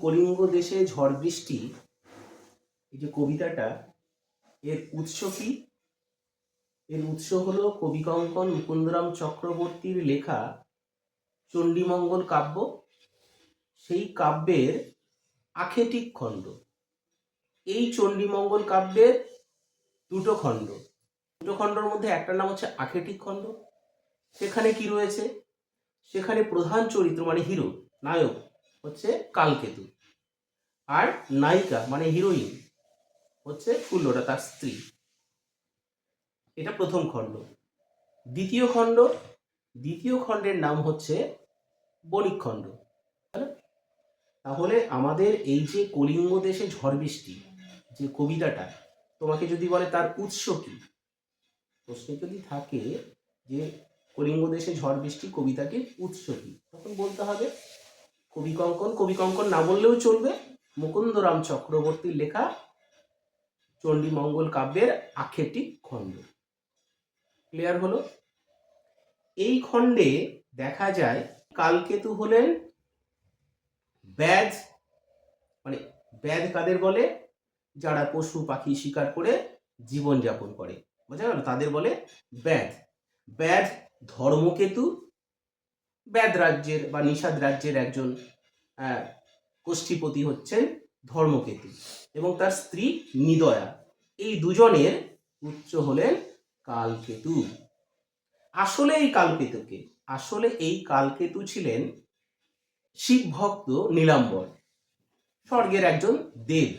কলিঙ্গ দেশে ঝড় বৃষ্টি, এই যে কবিতাটা, এর উৎস কি? এর উৎস হলো কবি কঙ্কন মুকুন্দরাম চক্রবর্তীর লেখা চণ্ডীমঙ্গল কাব্য। সেই কাব্যের আখেটিক খণ্ড। এই চণ্ডীমঙ্গল কাব্যের দুটো খণ্ড। দুটো খণ্ডের মধ্যে একটার নাম হচ্ছে আখেটিক খণ্ড। সেখানে কি রয়েছে? সেখানে প্রধান চরিত্র মানে হিরো, নায়ক হচ্ছে কালকেতু। আর নায়িকা মানে হিরোইন হচ্ছে ফুল্লরা তার স্ত্রী। এটা প্রথম খণ্ড। দ্বিতীয় খণ্ড, দ্বিতীয় খণ্ডের নাম হচ্ছে বণিক খণ্ড। তাহলে আমাদের এই যে কলিঙ্গ দেশে ঝড় বৃষ্টি, যে কবিতাটা, তোমাকে যদি বলে তার উৎস কি? প্রশ্নে যদি থাকে যে কলিঙ্গ দেশে ঝড় বৃষ্টি কবিতাটির উৎস কি, তখন বলতে হবে কবি কঙ্কন কবি কঙ্কন না বললেও চলবে। মুকুন্দরাম চক্রবর্তীর লেখা চণ্ডীমঙ্গল কাব্যের আখেটিক খণ্ড। ক্লিয়ার হলো? এই খণ্ডে দেখা যায়, কালকেতু হলেন ব্যাধ মানে ব্যাধ কাদের বলে? যারা পশু পাখি শিকার করে জীবনযাপন করে। বোঝা গেল? তাদের বলে ব্যাধ। ব্যাধ ধর্মকেতু ব্যাদ রাজ্যের বা নিষাদ রাজ্যের একজন আহ, গোষ্ঠীপতি হচ্ছেন ধর্মকেতু এবং তার স্ত্রী নিদয়া। এই দুজনের উচ্চ হলেন কালকেতু। আসলে এই কালকেতুকে আসলে এই কালকেতু ছিলেন শিব ভক্ত নীলাম্বর স্বর্গের একজন দেব।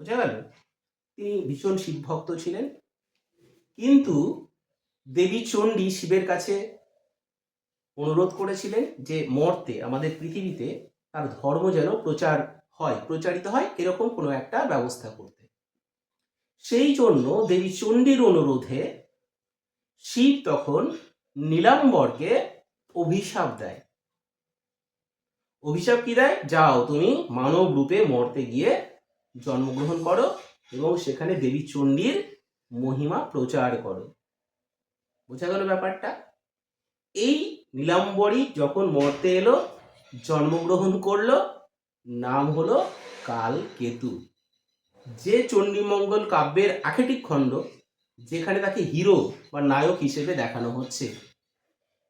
বোঝা গেল? তিনি ভীষণ শিব ভক্ত ছিলেন। কিন্তু দেবী চণ্ডী শিবের কাছে অনুরোধ করেছিলেন যে মর্তে, আমাদের পৃথিবীতে তার ধর্ম যেন প্রচার হয়, প্রচারিত হয়, এরকম কোনো একটা ব্যবস্থা করতে। সেই জন্য দেবী চণ্ডীর অনুরোধে শিব তখন নীলাম্বরকে অভিশাপ দেয়। অভিশাপ কি দেয়? যাও তুমি মানব রূপে মর্তে গিয়ে জন্মগ্রহণ করো এবং সেখানে দেবী চণ্ডীর মহিমা প্রচার করো। বোঝা গেল ব্যাপারটা? এই নীলাম্বরী যখন মর্তে এলো, জন্মগ্রহণ করল, নাম হলো কাল কেতু যে চণ্ডীমঙ্গল কাব্যের আখেটিক খণ্ড, যেখানে তাকে হিরো বা নায়ক হিসেবে দেখানো হচ্ছে।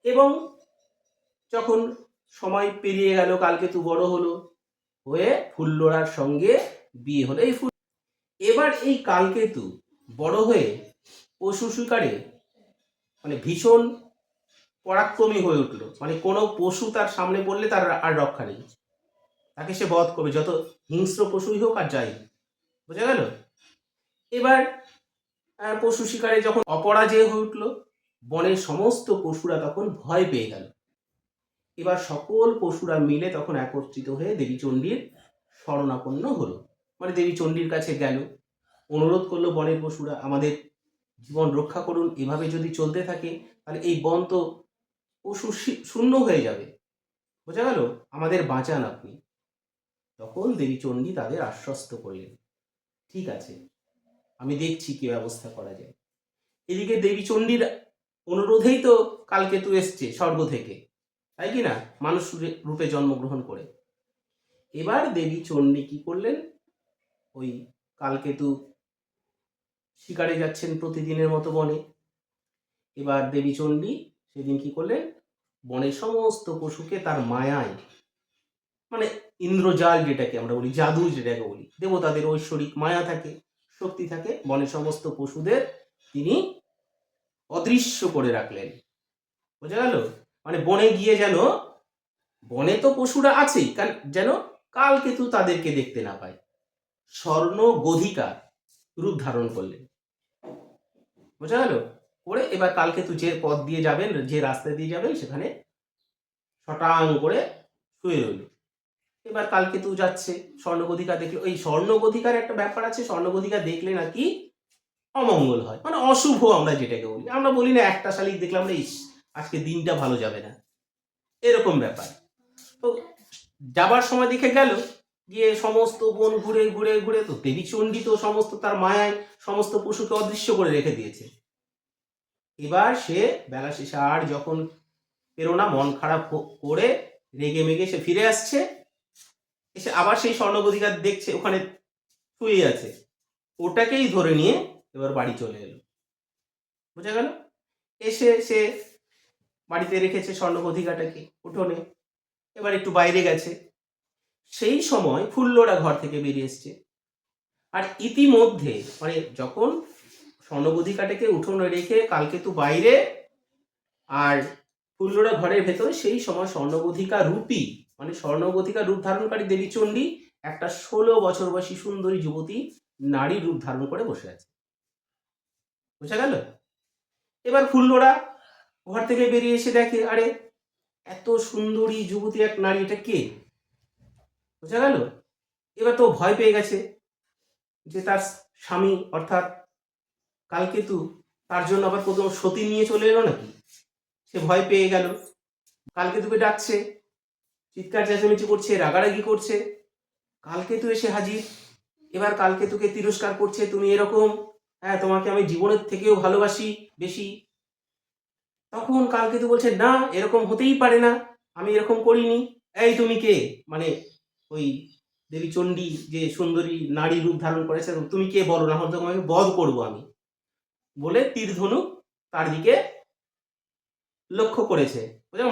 এবং যখন সময় পেরিয়ে গেল, কালকেতু বড় হলো, হয়ে ফুল্লরার সঙ্গে বিয়ে হলো। এই ফুল এবার এই কালকেতু বড় হয়ে পশু শিকারে মানে ভীষণ পরাক্রমী হয়ে উঠল। মানে কোনো পশু তার সামনে পড়লে তার আর রক্ষা নেই। তাকে সে বধ করবে, যত হিংস্র পশুই হোক আর যাই বোঝা গেল? এবার পশু শিকারে যখন অপরাজয় হয়ে উঠল, বনের সমস্ত পশুরা তখন ভয় পেয়ে গেল। এবার সকল পশুরা মিলে তখন একত্রিত হয়ে দেবী চণ্ডীর শরণাপন্ন হলো। মানে দেবী চণ্ডীর কাছে গেল। অনুরোধ করল বনের পশুরা, আমাদের জীবন রক্ষা করুন। এভাবে যদি চলতে থাকে, তাহলে এই বন তো শি- শূন্য হয়ে যাবে। বোঝা গেল? আমাদের বাঁচান আপনি। তখন দেবী চণ্ডী তাদের আশ্বস্ত করলেন। ঠিক আছে, আমি দেখছি কি ব্যবস্থা করা যায়। এদিকে দেবী চণ্ডীর অনুরোধেই তো কালকেতু এসছে স্বর্গ থেকে। তাই কি না? মানুষ রূপে- রূপে জন্মগ্রহণ করে। এবার দেবী চণ্ডী কি করলেন? ওই কালকেতু শিকারে যাচ্ছেন প্রতিদিনের মতো বনে। এবার দেবী চণ্ডী সেদিন কি করলেন বনের সমস্ত পশুকে তার মায়ায় মানে ইন্দ্রজাল যেটাকে আমরা বলি, জাদু যেটাকে বলি, দেবতাদের ঐশ্বরিক মায়া থাকে, শক্তি থাকে, বনের সমস্ত পশুদের তিনি অদৃশ্য করে রাখলেন। বোঝা গেল? মানে বনে গিয়ে যেন, বনে তো পশুরা আছেই কারণ যেন কালকেতু তাদেরকে দেখতে না পায়। স্বর্ণ গধিকার রূপ ধারণ করলেন। বোঝা গেল? করে এবার কালকেতু যে পথ দিয়ে যাবেন, যে রাস্তা দিয়ে যাবেন, সেখানে শটাং করে শুয়ে রইল। এবার কালকেতু যাচ্ছে, স্বর্ণগধিকা দেখলে ওই স্বর্ণগধিকার একটা ব্যাপার আছে, স্বর্ণগধিকা দেখলে নাকি অমঙ্গল হয়। মানে অশুভ আমরা যেটাকে বলি। আমরা বলি না একটা শালিক দেখলাম না ইস, আজকে দিনটা ভালো যাবে না। এরকম ব্যাপার। তো যাবার সময় দেখে গেল, গিয়ে সমস্ত বন ঘুরে ঘুরে ঘুরে তো দেবী চণ্ডী তো সমস্ত তার মায়ায় সমস্ত পশুকে অদৃশ্য করে রেখে দিয়েছে। এবার সে বেলা শেষে আর যখন পেরো না, মন খারাপ করে রেগে মেগে সে ফিরে আসছে। এসে আবার সেই স্বর্ণগদিকা দেখছে, ওখানে শুয়ে আছে। ওটাকেই ধরে নিয়ে এবার বাড়ি চলে এলো। বোঝা গেল? এসে সে বাড়িতে রেখেছে স্বর্ণগদিকাটাকে উঠোনে। এবার একটু বাইরে গেছে। সেই সময় ফুল্লরা ঘর থেকে বেরিয়ে এসছে। আর ইতিমধ্যে মানে যখন স্বর্ণগদিকাটাকে উঠোনে রেখে কালকে তো বাইরে, আর ফুল্লরা ঘরের ভেতরে সেই সময় স্বর্ণগধিকা রূপী মানে স্বর্ণগধিকা রূপ ধারণকারী দেবী চণ্ডী, একটা ষোলো বছর বয়সী সুন্দরী যুবতী নারী রূপ ধারণ করে বসে আছে। বুঝা গেল? এবার ফুল্লরা ঘর থেকে বেরিয়ে এসে দেখে, আরে, এত সুন্দরী যুবতী এক নারী, এটা কে? বোঝা গেল? এবার তো ভয় পেয়ে গেছে যে তার স্বামী অর্থাৎ কালকেতু তার জন্য আবার কোথাও সতী নিয়ে চলে এলো নাকি? সে ভয় পেয়ে গেল। কালকেতুকে ডাকছে। চিৎকার চেঁচামেচি করছে, রাগারাগি করছে। কালকেতু এসে হাজির। এবার কালকে কালকেতুকে তিরস্কার করছে, তুমি এরকম হ্যাঁ তোমাকে আমি জীবনের থেকেও ভালোবাসি বেশি। তখন কালকেতু বলছে, না, এরকম হতেই পারে না। আমি এরকম করিনি। এই তুমি কে? মানে ওই দেবী চণ্ডী যে সুন্দরী নারী রূপ ধারণ করেছে, তুমি কে বলো? না হলে তোমাকে বধ করব আমি। বলে তীর ধনুক তার দিকে লক্ষ্য করেছে।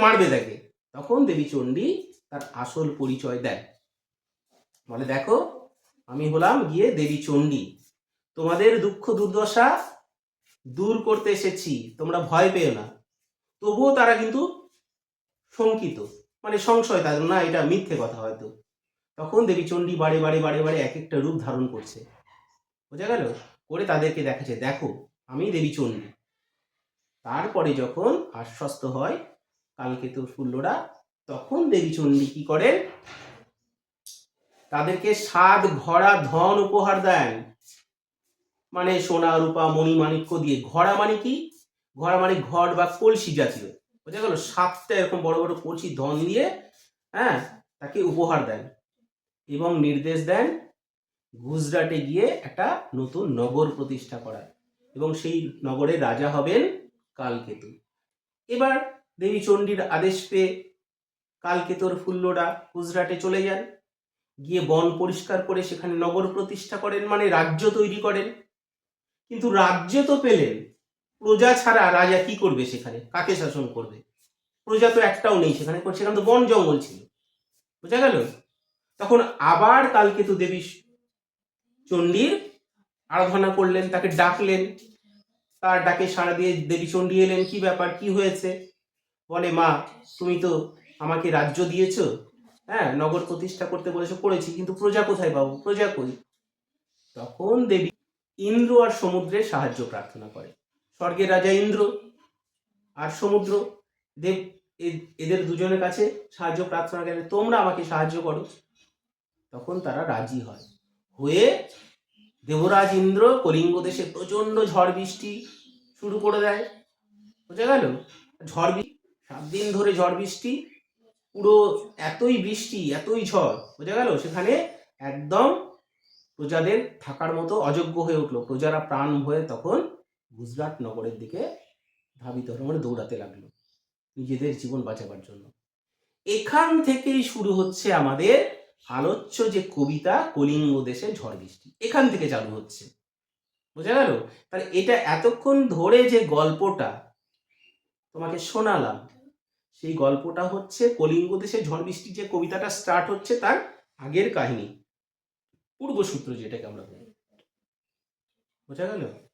মারবে তাকে। তখন দেবী চণ্ডী তার আসল পরিচয় দেয় বলে, দেখো, আমি হলাম গিয়ে দেবী চণ্ডী। তোমাদের দুঃখ দুর্দশা দূর করতে এসেছি, তোমরা ভয় পেও না। তবুও তারা কিন্তু শঙ্কিত মানে সংশয় তাদের, না, এটা মিথ্যে কথা হয়তো। তখন দেবী চণ্ডী বারে বারে বারে বারে এক একটা রূপ ধারণ করছে। বোঝা গেল? করে তাদেরকে দেখাচ্ছে, দেখো আমি দেবী চণ্ডী তারপরে যখন আশ্বস্ত হয় কালকেতুর ফুল্লরা, তখন দেবী চণ্ডী কি করেন তাদেরকে সাত ঘোড়া ধন উপহার দেন। মানে সোনা, রূপা, মণি, মাণিক্য দিয়ে। ঘোড়া মানে কি? ঘোড়া মানে ঘট বা কলসি জাতীয়। বোঝা গেল সাতটা এরকম বড় বড় কলসি ধন দিয়ে হ্যাঁ তাকে উপহার দেন এবং নির্দেশ দেন গুজরাটে গিয়ে একটা নতুন নগর প্রতিষ্ঠা করার। এবং সেই নগরের রাজা হবেন কালকেতু। এবার দেবী চণ্ডীর আদেশ পেয়ে কালকেতুর ফুল্লরা গুজরাটে চলে যান। গিয়ে বন পরিষ্কার করে সেখানে নগর প্রতিষ্ঠা করেন মানে রাজ্য তৈরি করেন। কিন্তু রাজ্য তো পেলেন, প্রজা ছাড়া রাজা কি করবে সেখানে? কাকে শাসন করবে? প্রজা তো একটাও নেই সেখানে সেখানে তো বন জঙ্গল ছিল। বোঝা গেল? তখন আবার কালকেতু দেবী চণ্ডীর আরাধনা করলেন, তাকে ডাকলেন। তার ডাকে সাড়া দিয়ে দেবী চণ্ডী এলেন, কি ব্যাপার? কি হয়েছে? বলে, মা, তুমি তো আমাকে রাজ্য দিয়েছ। হ্যাঁ নগর প্রতিষ্ঠা করতে বলেছ, করেছি, কিন্তু প্রজা কোথায় পাবো? প্রজা কই? তখন দেবী ইন্দ্র আর সমুদ্রের সাহায্য প্রার্থনা করে। স্বর্গের রাজা ইন্দ্র আর সমুদ্র, দেব এদের দুজনের কাছে সাহায্য প্রার্থনা করে, তোমরা আমাকে সাহায্য করো। তখন তারা রাজি হয়। হয়ে দেবরাজ ইন্দ্র কলিঙ্গ দেশে প্রচণ্ড ঝড় বৃষ্টি শুরু করে দেয়। বোঝা গেল? ঝড় বৃষ্টি সাত দিন ধরে ঝড় বৃষ্টি, পুরো এতই বৃষ্টি, এতই ঝড়, বোঝা গেল? সেখানে একদম প্রজাদের থাকার মতো অযোগ্য হয়ে উঠল। প্রজারা প্রাণ ভয়ে তখন গুজরাট নগরের দিকে ধাবিত হলো মানে দৌড়াতে লাগল নিজেদের জীবন বাঁচাবার জন্য। এখান থেকেই শুরু হচ্ছে আমাদের আলোচ্য যে কবিতা কলিঙ্গ দেশে ঝড় বৃষ্টি, এখান থেকে চালু হচ্ছে। বোঝা গেল? তাহলে এটা এতক্ষণ ধরে যে গল্পটা তোমাকে শোনালাম, সেই গল্পটা হচ্ছে কলিঙ্গ দেশে ঝড় বৃষ্টি যে কবিতাটা স্টার্ট হচ্ছে তার আগের কাহিনী, পূর্বসূত্র যেটাকে আমরা বলি। বোঝা গেল?